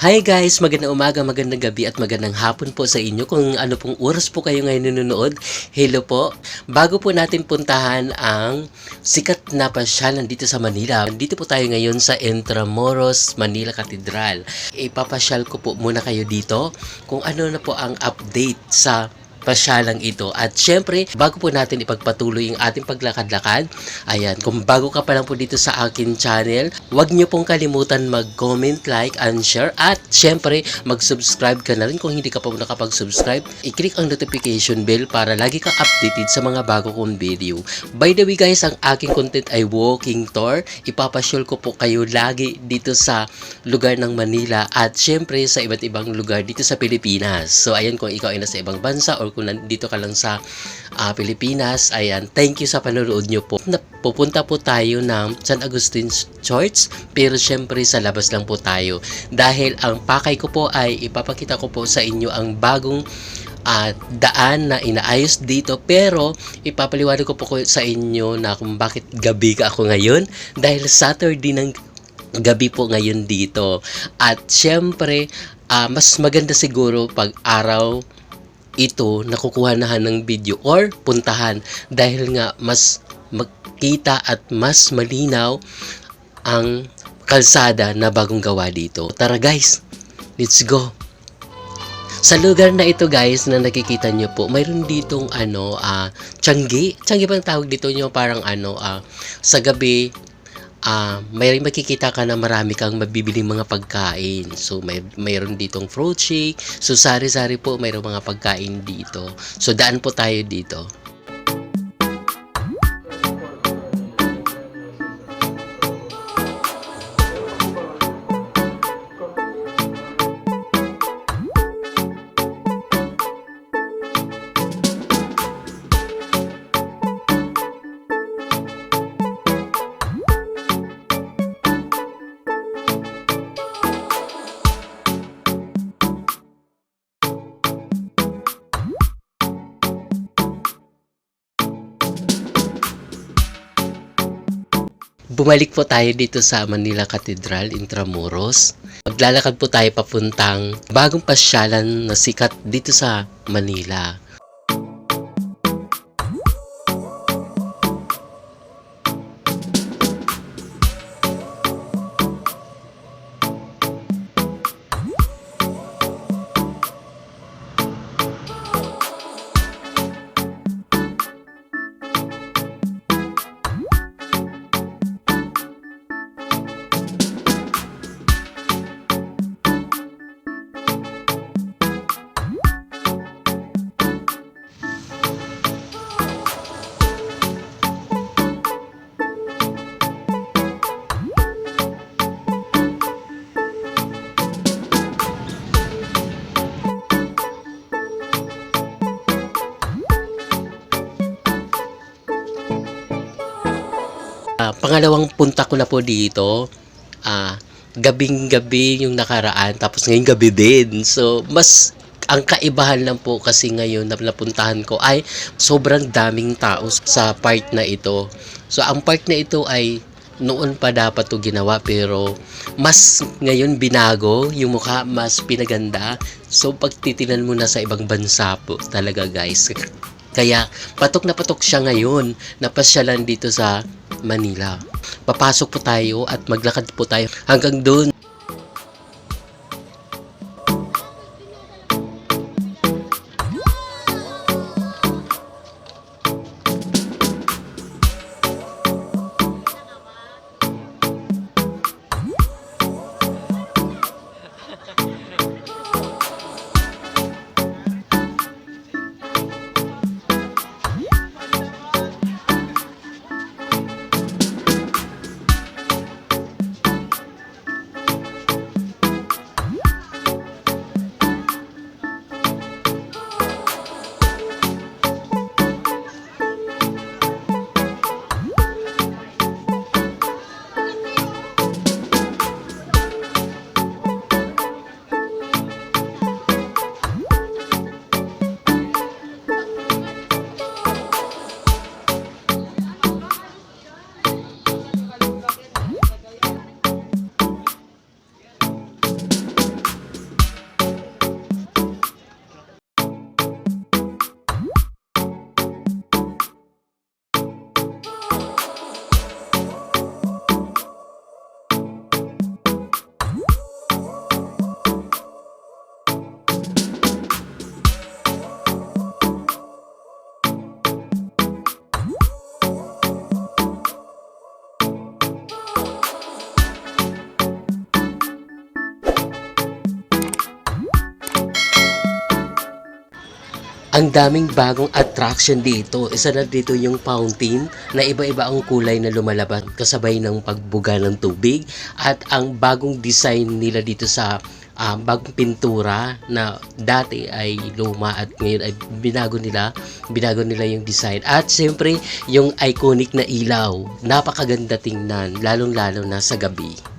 Hi guys! Magandang umaga, magandang gabi at magandang hapon po sa inyo kung ano pong oras po kayo ngayon nanonood. Hello po! Bago po natin puntahan ang sikat na pasyalan dito sa Manila, dito po tayo ngayon sa Intramuros, Manila Cathedral. Ipapasyal ko po muna kayo dito kung ano na po ang update sa pasyalang ito. At syempre, bago po natin ipagpatuloy ang ating paglakad-lakad, ayan, kung bago ka pa lang po dito sa akin channel, huwag niyo pong kalimutan mag-comment, like, and share. At syempre, mag-subscribe ka na rin kung hindi ka pa po nakapag-subscribe. I-click ang notification bell para lagi kang updated sa mga bago kong video. By the way guys, ang aking content ay walking tour. Ipapasyal ko po kayo lagi dito sa lugar ng Manila at syempre sa iba't ibang lugar dito sa Pilipinas. So ayan kung ikaw ay nasa ibang bansa or kung nandito ka lang sa ah, Pilipinas, ayan, thank you sa panonood nyo po. Pupunta po tayo ng San Agustin Church, pero syempre sa labas lang po tayo. Dahil ang pakay ko po ay ipapakita ko po sa inyo ang bagong ah, daan na inaayos dito pero ipapaliwanag ko po ko sa inyo na kung bakit gabi ka ako ngayon dahil Saturday ng gabi po ngayon dito at syempre ah, mas maganda siguro pag araw ito nakukuha na ng video or puntahan dahil nga mas magkita at mas malinaw ang kalsada na bagong gawa dito. Tara guys, let's go! Sa lugar na ito guys na nakikita nyo po, mayroon ditong ano, tiyanggi. Tiyanggi ba ang tawag dito nyo? Parang ano, ah, sa gabi, ah, may makikita ka na marami kang mabibiling mga pagkain. So, may mayroon ditong fruit shake. So, sari-sari po, mayroong mga pagkain dito. So, daan po tayo dito. Bumalik po tayo dito sa Manila Cathedral, Intramuros. Maglalakad po tayo papuntang bagong pasyalan na sikat dito sa Manila. Pangalawang punta ko na po dito, ah, gabing-gabi yung nakaraan, tapos ngayong gabi din. So, mas ang kaibahan lang po kasi ngayon na napuntahan ko ay sobrang daming tao sa part na ito. So, ang part na ito ay noon pa dapat to ginawa pero mas ngayon binago yung mukha mas pinaganda so pag titinan mo na sa ibang bansa po talaga guys kaya patok na patok siya ngayon na pasyalan dito sa Manila. Papasok po tayo at maglakad po tayo hanggang doon. Ang daming bagong attraction dito. Isa na dito yung fountain na iba-iba ang kulay na lumalabas kasabay ng pagbuga ng tubig at ang bagong design nila dito sa ah, bagong pintura na dati ay luma at ngayon ay binago nila binago nila yung design. At siyempre yung iconic na ilaw. Napakaganda tingnan lalong lalo na sa gabi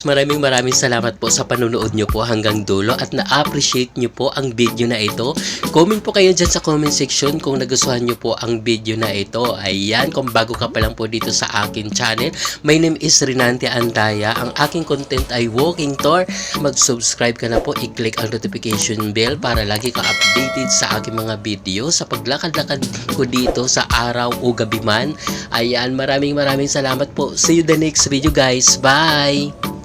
Maraming maraming salamat po sa panunood nyo po hanggang dulo at na-appreciate nyo po ang video na ito. Comment po kayo dyan sa comment section kung nagustuhan nyo po ang video na ito. Ayan, kung bago ka pa lang po dito sa akin channel, my name is Rinante Andaya. Ang aking content ay walking tour. Mag-subscribe ka na po, i-click ang notification bell para lagi ka updated sa aking mga video sa paglakad-lakad ko dito sa araw o gabi man. Ayan, maraming maraming salamat po. See you the next video guys. Bye!